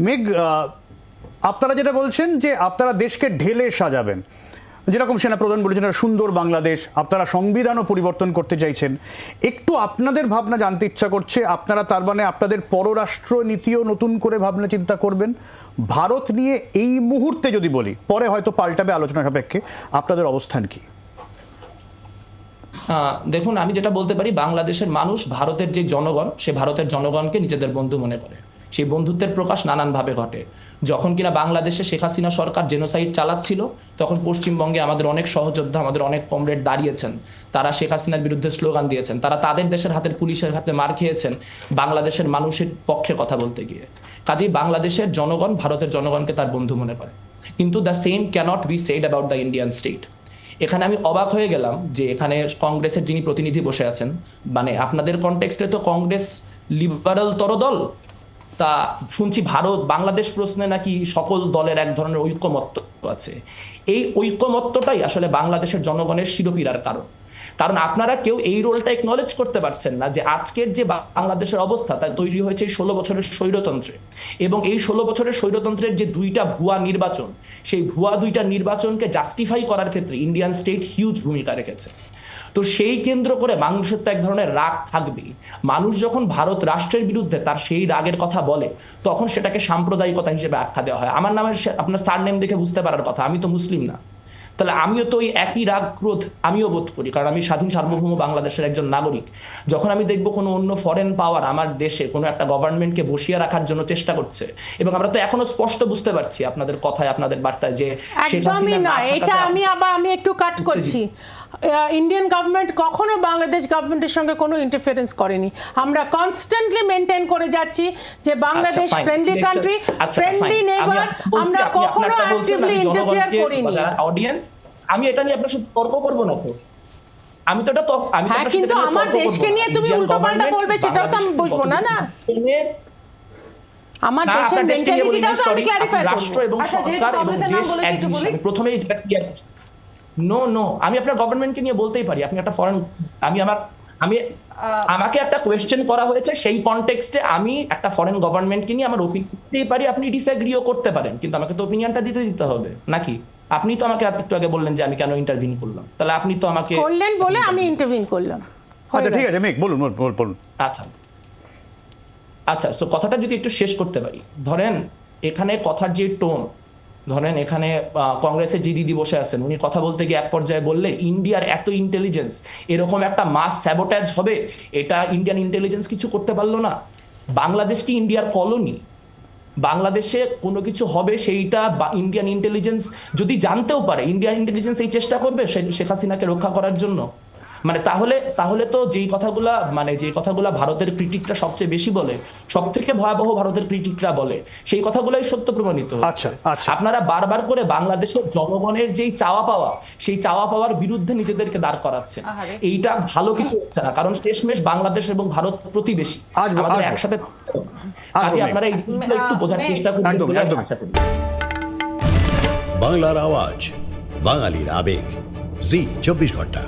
মেঘ আপনারা যেটা বলছেন যে আপনারা দেশকে ঢেলে সাজাবেন, যেরকম সেনাপ্রধান বলেছেন সুন্দর বাংলাদেশ, আপনারা সংবিধানও পরিবর্তন করতে চাইছেন। একটু আপনাদের ভাবনা জানতে ইচ্ছা করছে, আপনারা তার মানে আপনাদের পররাষ্ট্র নীতিও নতুন করে ভাবনা চিন্তা করবেন। ভারত নিয়ে এই মুহূর্তে যদি বলি, পরে হয়তো পাল্টাবে আলোচনা সাপেক্ষে, আপনাদের অবস্থান কি? দেখুন, আমি যেটা বলতে পারি, বাংলাদেশের মানুষ ভারতের যে জনগণ, সে ভারতের জনগণকে নিজেদের বন্ধু মনে করে। সেই বন্ধুত্বের প্রকাশ নানানভাবে ঘটে। যখন কিনা বাংলাদেশে শেখ হাসিনা সরকার জেনোসাইড চালাচ্ছিল, তখন পশ্চিমবঙ্গে আমাদের অনেক সহযোদ্ধা, আমাদের অনেক কমরেড দাঁড়িয়েছেন। তারা শেখ হাসিনার বিরুদ্ধে স্লোগান দিয়েছেন। তারা তাদের দেশের হাতের পুলিশের হাতে মার খেয়েছেন বাংলাদেশের মানুষের পক্ষে কথা বলতে গিয়ে। কাজেই বাংলাদেশের জনগণ ভারতের জনগণকে তার বন্ধু মনে করে। কিন্তু the same cannot be said about the Indian state এখানে আমি অবাক হয়ে গেলাম যে এখানে কংগ্রেসের যিনি প্রতিনিধি বসে আছেন মানে আপনাদের কনটেক্সটে তো কংগ্রেস লিবারাল তর দল তা শুনছি ভারত, বাংলাদেশ প্রশ্নে নাকি সকল দলের এক ধরনের ঐক্যমত্য আছে। এই ঐক্যমত্যটাই আসলে বাংলাদেশের জনগণের শিরোপীড়ার কারণ। কারণ আপনারা কেউ এই রোলটা একনলেজ করতে পারছেন না যে আজকের যে বাংলাদেশের অবস্থা তা তৈরি হয়েছে ষোলো বছরের স্বৈরতন্ত্রে। এবং এই ষোলো বছরের স্বৈরতন্ত্রের যে দুইটা ভুয়া নির্বাচন, সেই ভুয়া দুইটা নির্বাচনকে জাস্টিফাই করার ক্ষেত্রে ইন্ডিয়ান স্টেট হিউজ ভূমিকা রেখেছে। তো সেই কেন্দ্র করে মানুষের তো এক ধরনের রাগ থাকবেই। মানুষ যখন ভারত রাষ্ট্রের বিরুদ্ধে তার সেই রাগের কথা বলে, তখন সেটাকে সাম্প্রদায়িকতা হিসেবে আখ্যা দেওয়া হয়। আমার নামের আপনার সার নেম দেখে বুঝতে পারার কথা, আমি তো মুসলিম না। তাহলে আমিও তো ওই একই রাগ ক্রোধ আমিও বোধ করি কারণ আমি স্বাধীন সার্বভৌম বাংলাদেশের একজন নাগরিক। যখন আমি দেখব কোনো অন্য ফরেন পাওয়ার আমার দেশে কোনো একটা গভর্নমেন্টকে বসিয়ে রাখার জন্য চেষ্টা করছে এবং আমরা তো এখনও স্পষ্ট বুঝতে পারছি আপনাদের কথায় আপনাদের বার্তায় যে এটা আমি আবার আমি একটু কাট করছি। ইন্ডিয়ান গভর্নমেন্ট কখনো বাংলাদেশ গভর্নমেন্টের সঙ্গে কোনো ইন্টারফারেন্স করেনি। আমরা কনস্ট্যান্টলি মেনটেন করে যাচ্ছি যে বাংলাদেশ ফ্রেন্ডলি কান্ট্রি ফ্রেন্ডলি আমি নেবার আমরা কখনো অ্যাক্টিভলি ইন্টারফেয়ার করিনি। audience, আমি এটা নিয়ে আপনার সাথে তর্ক করব না তো। আমি তো এটা তর্ক- আমি হ্যাঁ, কিন্তু আমার দেশকে নিয়ে তুমি Indian উল্টোপাল্টা বলবে, সেটাও তো আমি বলব না, না। আমার দেশের মেন্টালিটিটাও তো আমি ক্লারিফাই রাষ্ট্র করব। এবং আচ্ছা, যেহেতু সরকার এবং কংগ্রেসের নাম দেশ বলেছি, একটু বলি। প্রথমেই যেটা clear করছি। নো নো আমি আপনার গভর্নমেন্টকে নিয়ে বলতেই পারি। আপনি একটা ফরেন আমি আমার আমি আমাকে একটা কোয়েশ্চেন করা হয়েছে সেই কনটেক্সটে আমি একটা ফরেন গভর্নমেন্টকে নিয়ে আমার ওপিনিয়ন দিতেই পারি। আপনি ডিসএগ্রিও করতে পারেন কিন্তু আমাকে তো ওপিনিয়নটা দিতে দিতে হবে নাকি? আপনি তো আমাকে একটু আগে বললেন যে আমি কেন ইন্টারভিউ করলাম। তাহলে আপনি তো আমাকে করলেন বলে আমি ইন্টারভিউ করলাম। আচ্ছা ঠিক আছে বলুন, বলুন বলুন আচ্ছা। আচ্ছা সো কথাটা যদি একটু শেষ করতে পারি। ধরেন এখানে কথার যে টোন ধরেন এখানে কংগ্রেসের যে দিদি বসে আছেন। উনি কথা বলতে গিয়ে এক পর্যায়ে বললেন, ইন্ডিয়ার এত ইন্টেলিজেন্স এরকম একটা মাস স্যাবোটাজ হবে, এটা ইন্ডিয়ান ইন্টেলিজেন্স কিছু করতে পারল না। বাংলাদেশ কি ইন্ডিয়ার কলোনি বাংলাদেশে কোনো কিছু হবে, সেইটা ইন্ডিয়ান ইন্টেলিজেন্স যদি জানতেও পারে ইন্ডিয়ান ইন্টেলিজেন্স এই চেষ্টা করবে শেখ হাসিনাকে রক্ষা করার জন্য? মানে তাহলে তাহলে তো যেই কথাগুলা মানে যে কথাগুলা ভারতের ক্রিটিকরা সবচেয়ে বেশি বলে সব থেকে ভয়াবহ ভারতের ক্রিটিকরা বলে সেই কথাগুলাই সত্য প্রমাণিত আচ্ছা, আচ্ছা। আপনারা বারবার করে বাংলাদেশের জনগণের যেই চাওয়া পাওয়া সেই চাওয়া পাওয়ার বিরুদ্ধে নিজেদেরকে দাঁড় করাচ্ছেন আহারে। এইটা ভালো কিছু হচ্ছে না কারণ শেষমেশ বাংলাদেশ এবং ভারত প্রতিবেশী। আমাদের একসাথে কাজে আপনারা এই একটু বোঝার চেষ্টা করবেন একদমই, বলে আমি একদমই। আশা করি। বাংলার আওয়াজ বাঙালির আবেগ। জি চব্বিশ ঘণ্টা।